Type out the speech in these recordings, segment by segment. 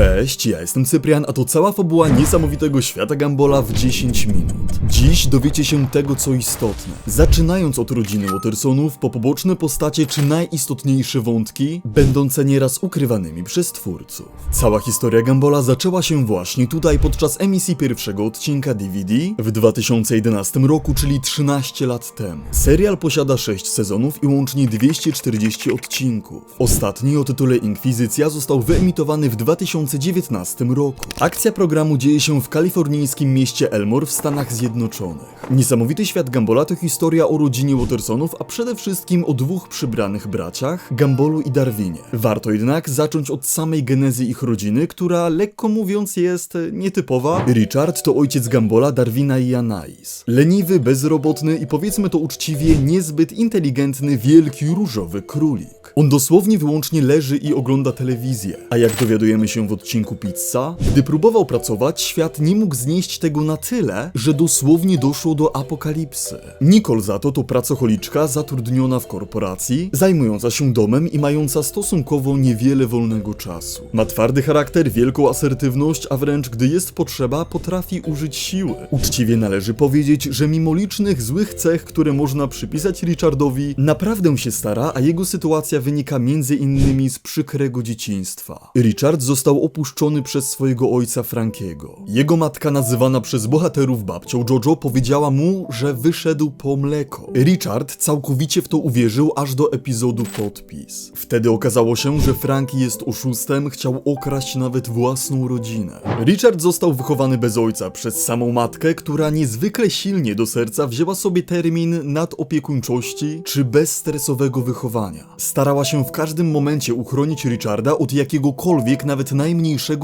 Fair. Cześć, ja jestem Cyprian, a to cała fabuła niesamowitego świata Gambola w 10 minut. Dziś dowiecie się tego, co istotne. Zaczynając od rodziny Watersonów, po poboczne postacie czy najistotniejsze wątki, będące nieraz ukrywanymi przez twórców. Cała historia Gambola zaczęła się właśnie tutaj podczas emisji pierwszego odcinka DVD w 2011 roku, czyli 13 lat temu. Serial posiada 6 sezonów i łącznie 240 odcinków. Ostatni o tytule Inkwizycja został wyemitowany w 2019 roku. Akcja programu dzieje się w kalifornijskim mieście Elmore w Stanach Zjednoczonych. Niesamowity świat Gambola to historia o rodzinie Watersonów, a przede wszystkim o dwóch przybranych braciach, Gambolu i Darwinie. Warto jednak zacząć od samej genezy ich rodziny, która lekko mówiąc jest nietypowa. Richard to ojciec Gambola, Darwina i Anais. Leniwy, bezrobotny i powiedzmy to uczciwie niezbyt inteligentny wielki różowy królik. On dosłownie wyłącznie leży i ogląda telewizję. A jak dowiadujemy się w odcinku Pizza, gdy próbował pracować, świat nie mógł znieść tego na tyle, że dosłownie doszło do apokalipsy. Nicole za to to pracocholiczka zatrudniona w korporacji, zajmująca się domem i mająca stosunkowo niewiele wolnego czasu. Ma twardy charakter, wielką asertywność, a wręcz gdy jest potrzeba, potrafi użyć siły. Uczciwie należy powiedzieć, że mimo licznych złych cech, które można przypisać Richardowi, naprawdę się stara, a jego sytuacja wynika między innymi z przykrego dzieciństwa. Richard został opuszczony przez swojego ojca Frankiego. Jego matka, nazywana przez bohaterów babcią Jojo, powiedziała mu, że wyszedł po mleko. Richard całkowicie w to uwierzył aż do epizodu Podpis. Wtedy okazało się, że Frankie jest oszustem, chciał okraść nawet własną rodzinę. Richard został wychowany bez ojca przez samą matkę, która niezwykle silnie do serca wzięła sobie termin nadopiekuńczości czy bezstresowego wychowania. Starała się w każdym momencie uchronić Richarda od jakiegokolwiek, nawet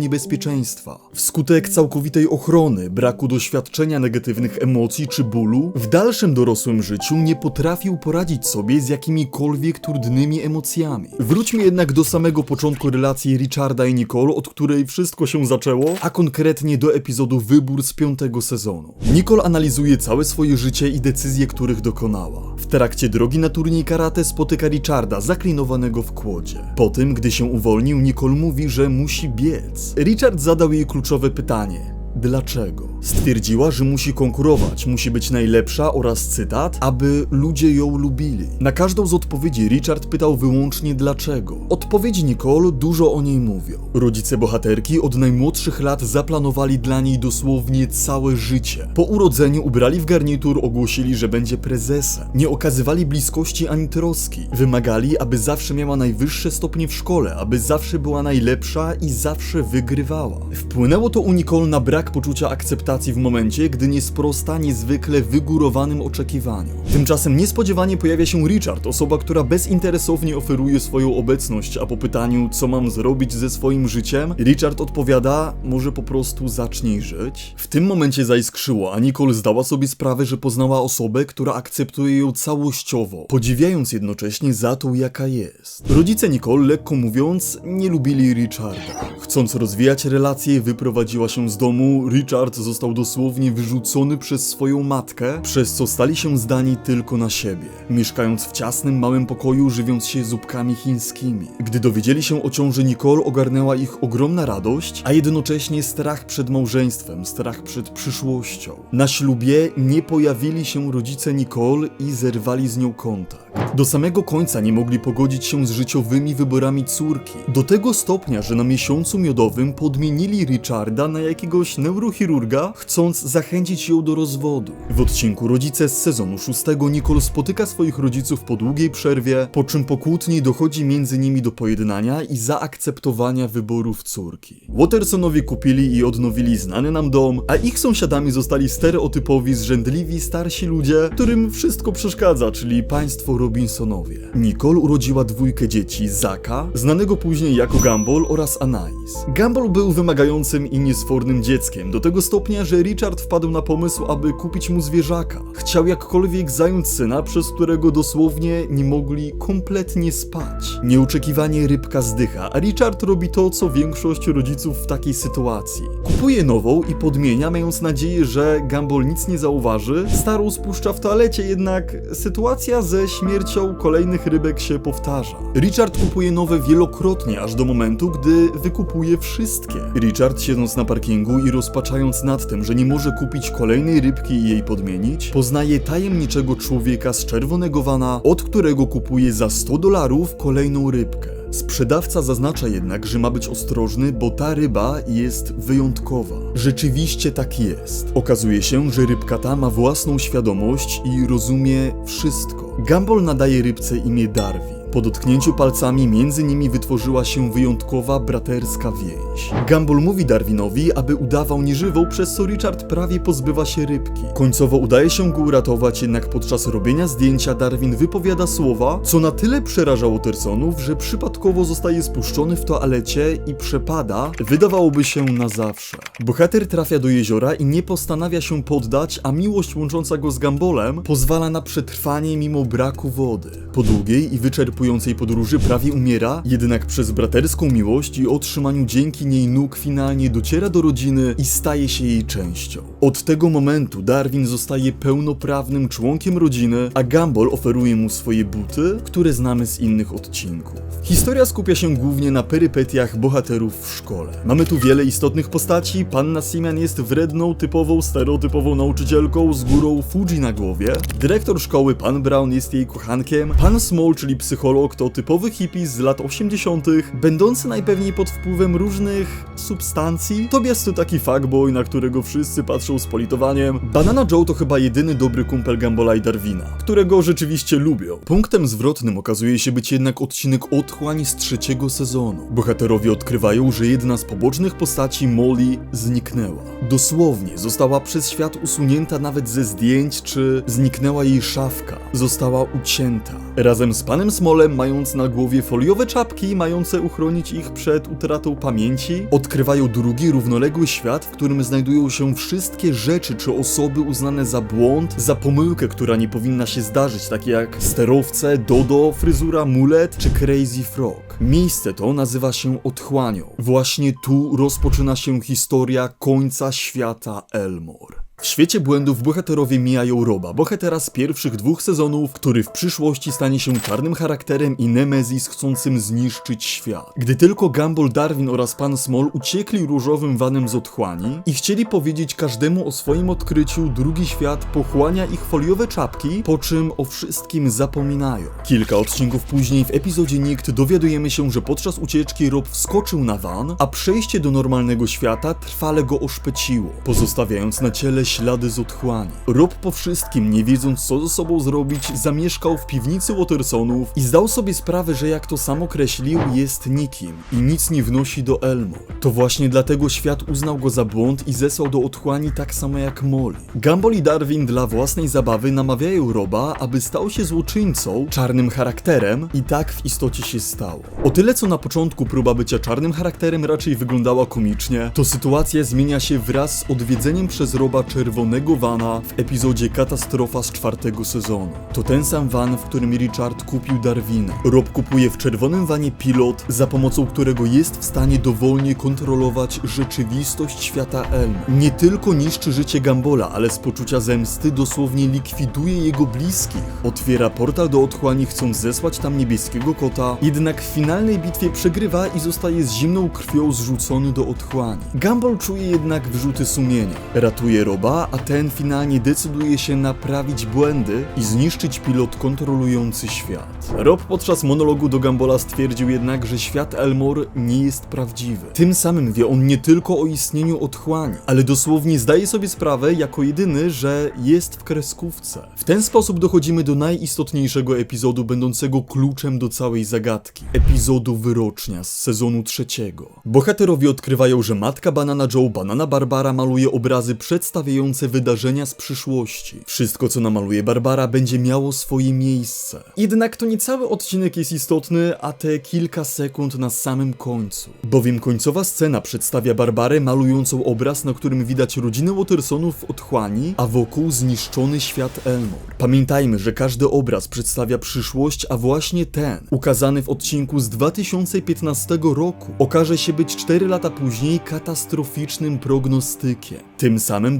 niebezpieczeństwa. Wskutek całkowitej ochrony, braku doświadczenia negatywnych emocji czy bólu, w dalszym dorosłym życiu nie potrafił poradzić sobie z jakimikolwiek trudnymi emocjami. Wróćmy jednak do samego początku relacji Richarda i Nicole, od której wszystko się zaczęło, a konkretnie do epizodu Wybór z piątego sezonu. Nicole analizuje całe swoje życie i decyzje, których dokonała. W trakcie drogi na turniej karate spotyka Richarda, zaklinowanego w kłodzie. Po tym, gdy się uwolnił, Nicole mówi, że musi biec. Richard zadał jej kluczowe pytanie. Dlaczego? Stwierdziła, że musi konkurować, musi być najlepsza oraz cytat, aby ludzie ją lubili. Na każdą z odpowiedzi Richard pytał wyłącznie dlaczego. Odpowiedzi Nicole dużo o niej mówią. Rodzice bohaterki od najmłodszych lat zaplanowali dla niej dosłownie całe życie. Po urodzeniu ubrali w garnitur, ogłosili, że będzie prezesem. Nie okazywali bliskości ani troski. Wymagali, aby zawsze miała najwyższe stopnie w szkole, aby zawsze była najlepsza i zawsze wygrywała. Wpłynęło to u Nicole na brak poczucia akceptacji w momencie, gdy nie sprosta niezwykle wygórowanym oczekiwaniu. Tymczasem niespodziewanie pojawia się Richard, osoba, która bezinteresownie oferuje swoją obecność, a po pytaniu, co mam zrobić ze swoim życiem, Richard odpowiada, może po prostu zacznij żyć. W tym momencie zaiskrzyło, a Nicole zdała sobie sprawę, że poznała osobę, która akceptuje ją całościowo, podziwiając jednocześnie za to, jaka jest. Rodzice Nicole, lekko mówiąc, nie lubili Richarda. Chcąc rozwijać relacje, wyprowadziła się z domu, Richard został dosłownie wyrzucony przez swoją matkę, przez co stali się zdani tylko na siebie. Mieszkając w ciasnym, małym pokoju, żywiąc się zupkami chińskimi. Gdy dowiedzieli się o ciąży Nicole, ogarnęła ich ogromna radość, a jednocześnie strach przed małżeństwem, strach przed przyszłością. Na ślubie nie pojawili się rodzice Nicole i zerwali z nią kontakt. Do samego końca nie mogli pogodzić się z życiowymi wyborami córki. Do tego stopnia, że na miesiącu miodowym podmienili Richarda na jakiegoś neurochirurga, chcąc zachęcić ją do rozwodu. W odcinku Rodzice z sezonu szóstego Nicole spotyka swoich rodziców po długiej przerwie, po czym po kłótni dochodzi między nimi do pojednania i zaakceptowania wyborów córki. Watersonowie kupili i odnowili znany nam dom, a ich sąsiadami zostali stereotypowi, zrzędliwi starsi ludzie, którym wszystko przeszkadza, czyli państwo Robinsonowie. Nicole urodziła dwójkę dzieci, Zaka, znanego później jako Gumball oraz Anais. Gumball był wymagającym i niesfornym dzieckiem, do tego stopnia, że Richard wpadł na pomysł, aby kupić mu zwierzaka. Chciał jakkolwiek zająć syna, przez którego dosłownie nie mogli kompletnie spać. Nieoczekiwanie rybka zdycha, a Richard robi to, co większość rodziców w takiej sytuacji. Kupuje nową i podmienia, mając nadzieję, że Gumball nic nie zauważy. Starą spuszcza w toalecie, jednak sytuacja ze śmiercią kolejnych rybek się powtarza. Richard kupuje nowe wielokrotnie, aż do momentu, gdy wykupuje wszystkie. Richard, siedząc na parkingu i rozpaczając nad że nie może kupić kolejnej rybki i jej podmienić, poznaje tajemniczego człowieka z czerwonego vana, od którego kupuje za 100 dolarów kolejną rybkę. Sprzedawca zaznacza jednak, że ma być ostrożny, bo ta ryba jest wyjątkowa. Rzeczywiście tak jest. Okazuje się, że rybka ta ma własną świadomość i rozumie wszystko. Gumball nadaje rybce imię Darwin. Po dotknięciu palcami między nimi wytworzyła się wyjątkowa braterska więź. Gumball mówi Darwinowi, aby udawał nieżywą, przez co Richard prawie pozbywa się rybki. Końcowo udaje się go uratować, jednak podczas robienia zdjęcia Darwin wypowiada słowa, co na tyle przeraża Watersonów, że przypadkowo zostaje spuszczony w toalecie i przepada, wydawałoby się na zawsze. Bohater trafia do jeziora i nie postanawia się poddać, a miłość łącząca go z Gumbolem pozwala na przetrwanie mimo braku wody. Po długiej i wyczerpującej podróży prawie umiera, jednak przez braterską miłość i otrzymaniu dzięki niej nóg finalnie dociera do rodziny i staje się jej częścią. Od tego momentu Darwin zostaje pełnoprawnym członkiem rodziny, a Gumball oferuje mu swoje buty, które znamy z innych odcinków. Historia skupia się głównie na perypetiach bohaterów w szkole. Mamy tu wiele istotnych postaci, panna Siman jest wredną, typową, stereotypową nauczycielką z górą Fuji na głowie, dyrektor szkoły pan Brown jest jej kochankiem, pan Small, czyli psycholog, to typowy hippie z lat 80., będący najpewniej pod wpływem różnych substancji. Tobias to taki fuckboy, na którego wszyscy patrzą z politowaniem. Banana Joe to chyba jedyny dobry kumpel Gambola i Darwina, którego rzeczywiście lubią. Punktem zwrotnym okazuje się być jednak odcinek Otchłań z trzeciego sezonu. Bohaterowie odkrywają, że jedna z pobocznych postaci Molly zniknęła. Dosłownie została przez świat usunięta nawet ze zdjęć, czy zniknęła jej szafka. Została ucięta. Razem z panem Smolem, mając na głowie foliowe czapki mające uchronić ich przed utratą pamięci, odkrywają drugi równoległy świat, w którym znajdują się wszystkie rzeczy czy osoby uznane za błąd, za pomyłkę, która nie powinna się zdarzyć, takie jak sterowce, dodo, fryzura, mulet czy crazy frog. Miejsce to nazywa się Otchłanią. Właśnie tu rozpoczyna się historia końca świata Elmore. W świecie błędów bohaterowie mijają Roba, bohatera z pierwszych dwóch sezonów, który w przyszłości stanie się czarnym charakterem i Nemezis chcącym zniszczyć świat. Gdy tylko Gumball, Darwin oraz Pan Small uciekli różowym vanem z otchłani i chcieli powiedzieć każdemu o swoim odkryciu, drugi świat pochłania ich foliowe czapki, po czym o wszystkim zapominają. Kilka odcinków później w epizodzie Nikt dowiadujemy się, że podczas ucieczki Rob wskoczył na van, a przejście do normalnego świata trwale go oszpeciło, pozostawiając na ciele ślady z otchłani. Rob po wszystkim, nie wiedząc co ze sobą zrobić, zamieszkał w piwnicy Watersonów i zdał sobie sprawę, że jak to sam określił, jest nikim i nic nie wnosi do Elmore. To właśnie dlatego świat uznał go za błąd i zesłał do otchłani tak samo jak Molly. Gumball i Darwin dla własnej zabawy namawiają Roba, aby stał się złoczyńcą, czarnym charakterem i tak w istocie się stało. O tyle co na początku próba bycia czarnym charakterem raczej wyglądała komicznie, to sytuacja zmienia się wraz z odwiedzeniem przez Roba czerwonego vana w epizodzie Katastrofa z czwartego sezonu. To ten sam van, w którym Richard kupił Darwina. Rob kupuje w czerwonym wanie pilot, za pomocą którego jest w stanie dowolnie kontrolować rzeczywistość świata Elm. Nie tylko niszczy życie Gambola, ale z poczucia zemsty dosłownie likwiduje jego bliskich. Otwiera portal do otchłani, chcąc zesłać tam niebieskiego kota, jednak w finalnej bitwie przegrywa i zostaje z zimną krwią zrzucony do otchłani. Gumball czuje jednak wyrzuty sumienia. Ratuje Roba, a ten finalnie decyduje się naprawić błędy i zniszczyć pilot kontrolujący świat. Rob podczas monologu do Gambola stwierdził jednak, że świat Elmore nie jest prawdziwy. Tym samym wie on nie tylko o istnieniu otchłani, ale dosłownie zdaje sobie sprawę jako jedyny, że jest w kreskówce. W ten sposób dochodzimy do najistotniejszego epizodu będącego kluczem do całej zagadki. Epizodu Wyrocznia z sezonu trzeciego. Bohaterowie odkrywają, że matka Banana Joe, Banana Barbara maluje obrazy przedstawiające wydarzenia z przyszłości. Wszystko, co namaluje Barbara, będzie miało swoje miejsce. Jednak to nie cały odcinek jest istotny, a te kilka sekund na samym końcu. Bowiem końcowa scena przedstawia Barbarę malującą obraz, na którym widać rodzinę Watersonów w otchłani, a wokół zniszczony świat Elmore. Pamiętajmy, że każdy obraz przedstawia przyszłość, a właśnie ten, ukazany w odcinku z 2015 roku, okaże się być 4 lata później katastroficznym prognostykiem. Tym samym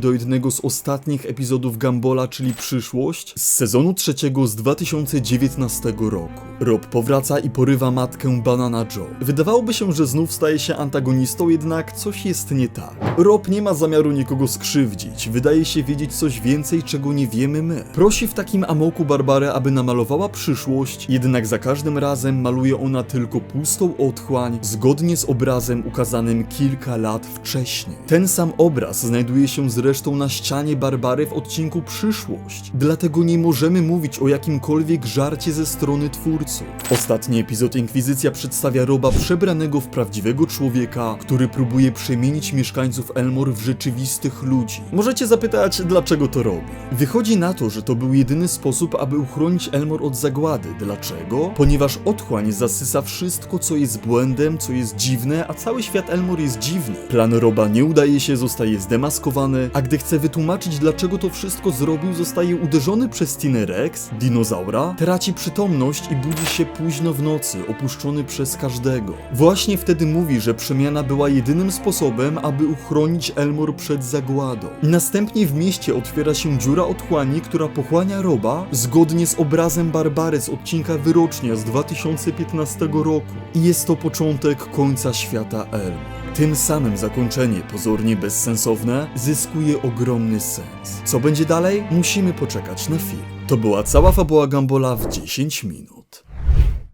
do jednego z ostatnich epizodów Gambola, czyli Przyszłość, z sezonu trzeciego z 2019 roku. Rob powraca i porywa matkę Banana Joe. Wydawałoby się, że znów staje się antagonistą, jednak coś jest nie tak. Rob nie ma zamiaru nikogo skrzywdzić, wydaje się wiedzieć coś więcej, czego nie wiemy my. Prosi w takim amoku Barbarę, aby namalowała przyszłość, jednak za każdym razem maluje ona tylko pustą otchłań, zgodnie z obrazem ukazanym kilka lat wcześniej. Ten sam obraz znajduje się zresztą na ścianie Barbary w odcinku Przyszłość, dlatego nie możemy mówić o jakimkolwiek żarcie ze strony twórców. Ostatni epizod Inkwizycja przedstawia Roba przebranego w prawdziwego człowieka, który próbuje przemienić mieszkańców Elmore w rzeczywistych ludzi. Możecie zapytać, dlaczego to robi. Wychodzi na to, że to był jedyny sposób, aby uchronić Elmore od zagłady. Dlaczego? Ponieważ otchłań zasysa wszystko, co jest błędem, co jest dziwne, a cały świat Elmore jest dziwny. Plan Roba nie udaje się, zostaje zdemaskowany, a gdy chce wytłumaczyć, dlaczego to wszystko zrobił, zostaje uderzony przez T-Rex, dinozaura, traci przytomność i budzi się późno w nocy, opuszczony przez każdego. Właśnie wtedy mówi, że przemiana była jedynym sposobem, aby uchronić Elmore przed zagładą. Następnie w mieście otwiera się dziura otchłani, która pochłania Roba, zgodnie z obrazem Barbary z odcinka Wyrocznia z 2015 roku. I jest to początek końca świata Elmore. Tym samym zakończenie, pozornie bezsensowne, zyskuje ogromny sens. Co będzie dalej? Musimy poczekać na film. To była cała fabuła Gambola w 10 minut.